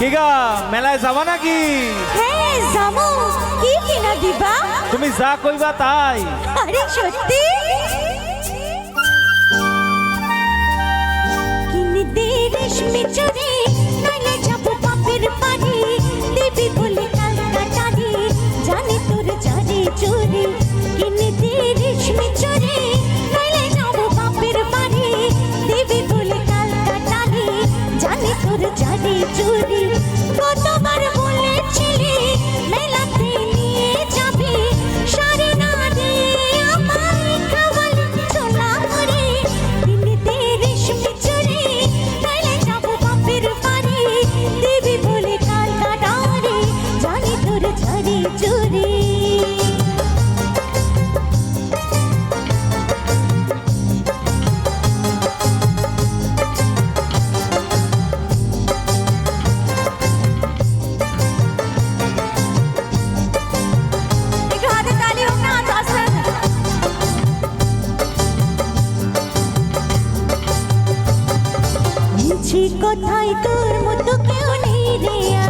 কিগা মেলায় যাবা নাকি? হ্যাঁ যাব। কি কিনা দিবা? তুমি যা কইবা তাই। আরে সত্যি? কিনে দে রেশমি কোথায় তোর মতো কেউ নেই রে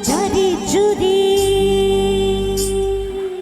চরে চুরি